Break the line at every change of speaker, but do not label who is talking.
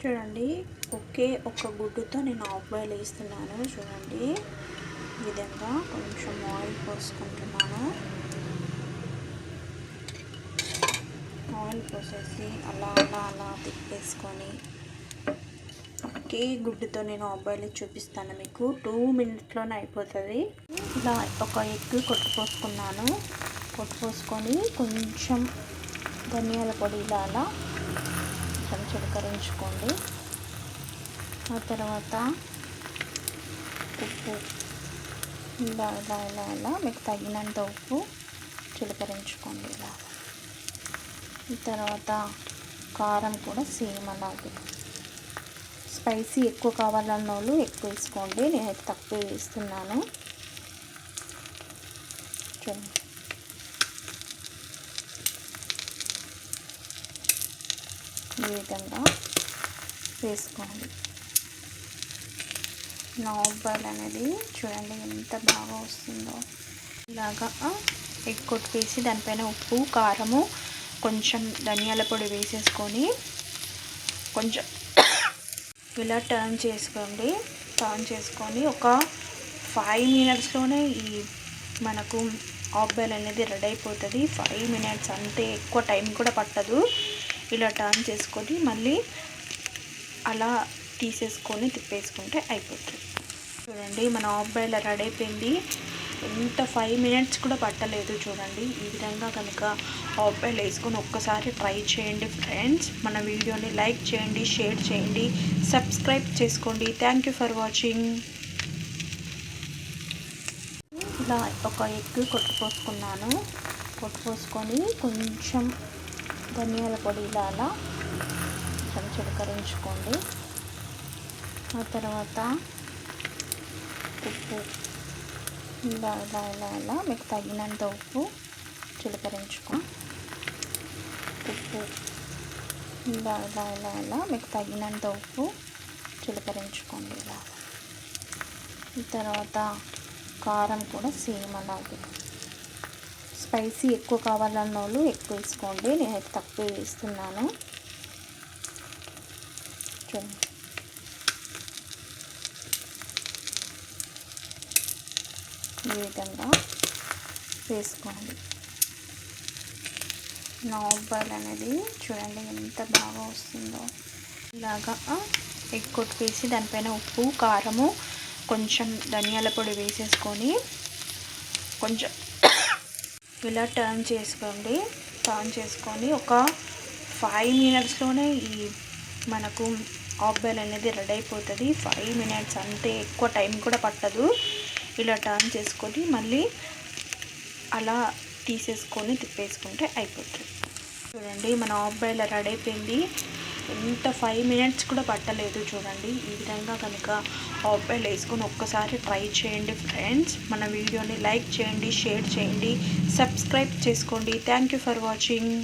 చూడండి. ఒకే ఒక్క గుడ్డుతో నేను ఆఫ్ బాయిల్ వేస్తున్నాను. చూడండి. ఈ విధంగా కొంచెం ఆయిల్ పోసుకుంటున్నాను. ఆయిల్ పోసేసి అలా అలా అలా తిప్పేసుకొని ఒకే గుడ్డుతో నేను ఆఫ్ బాయిల్ చూపిస్తాను మీకు. టూ మినిట్స్లోనే అయిపోతుంది. ఇలా ఒక ఎగ్ కొట్టు పోసుకున్నాను. కొట్టు పోసుకొని కొంచెం ధనియాల పొడి ఇలా అలా చిలకరించుకోండి ఆ తర్వాత ఉప్పు. ఇలా ఇలా ఇలా ఇలా మీకు తగినంత ఉప్పు చిలకరించుకోండి ఇలా. ఈ తర్వాత కారం కూడా సేమ్ అలాగే. స్పైసీ ఎక్కువ కావాలన్న వాళ్ళు ఎక్కువ వేసుకోండి. నేనైతే తక్కువ వేస్తున్నాను. చూడండి. ఈ విధంగా వేసుకోండి నాబాయిల్ అనేది చూడండి ఎంత బాగా వస్తుందో. ఇలాగా ఎగ్ కొట్టేసి దానిపైన ఉప్పు కారము కొంచెం ధనియాల పొడి వేసేసుకొని కొంచెం ఇలా టర్న్ చేసుకోండి. టర్న్ చేసుకొని ఒక ఫైవ్ మినిట్స్లోనే ఈ మనకు ఆఫ్ అనేది రెడీ అయిపోతుంది. ఫైవ్ మినిట్స్ అంతే ఎక్కువ టైం కూడా పట్టదు. ఇలా టర్న్ చేసుకొని మళ్ళీ అలా తీసేసుకొని తిప్పేసుకుంటే అయిపోతుంది. చూడండి మన ఆఫ్ బాయిల్ రెడీ అయిపోయింది. ఎంత ఫైవ్ మినిట్స్ కూడా పట్టలేదు చూడండి. ఈ విధంగా కనుక ఆఫ్ బాయిల్ వేసుకొని ఒక్కసారి ట్రై చేయండి ఫ్రెండ్స్ మన వీడియోని లైక్ చేయండి షేర్ చేయండి సబ్స్క్రైబ్ చేసుకోండి. థ్యాంక్ యూ ఫర్ వాచింగ్ ఇలా ఒక ఎగ్ కొట్టుకోసుకున్నాను. కొట్టుకోసుకొని కొంచెం ధనియాల పొడి ఇలా అలా కొంచెం చిలకరించుకోండి ఆ తర్వాత ఉప్పు. ఇలా ఇలా ఇలా ఇలా మీకు తగినంత ఉప్పు చిలకరించుకో ఉప్పు. ఇలా ఇలా ఇలా ఇలా మీకు తగినంత ఉప్పు చిలకరించుకోండి ఇలా. తర్వాత కారం కూడా సేమ్ అలాగే. స్పైసీ ఎక్కువ కావాలన్న వాళ్ళు ఎక్కువ వేసుకోండి. నేనైతే తక్కువ వేస్తున్నాను. చూడండి. ఈ విధంగా వేసుకోండి. నాబాయిల్ అనేది చూడండి ఎంత బాగా వస్తుందో. ఇలాగా ఎగ్ కొట్టేసి దానిపైన ఉప్పు కారము కొంచెం ధనియాల పొడి వేసేసుకొని కొంచెం ఇలా టర్న్ చేసుకోండి. టర్న్ చేసుకొని ఒక ఫైవ్ మినిట్స్లోనే ఈ మనకు ఆఫ్ బాయిల్ అనేది రెడీ అయిపోతుంది. ఫైవ్ మినిట్స్ అంతే ఎక్కువ టైం కూడా పట్టదు. ఇలా టర్న్ చేసుకొని మళ్ళీ అలా తీసేసుకొని తిప్పేసుకుంటే అయిపోతుంది. చూడండి మన ఆఫ్ బాయిల్ రెడీ అయిపోయింది. ఎంత ఫైవ్ మినిట్స్ కూడా పట్టలేదు చూడండి. ఈ విధంగా కనుక ఆఫ్ వేసుకొని ఒక్కసారి ట్రై చేయండి ఫ్రెండ్స్ మన వీడియోని లైక్ చేయండి షేర్ చేయండి సబ్స్క్రైబ్ చేసుకోండి. Thank for watching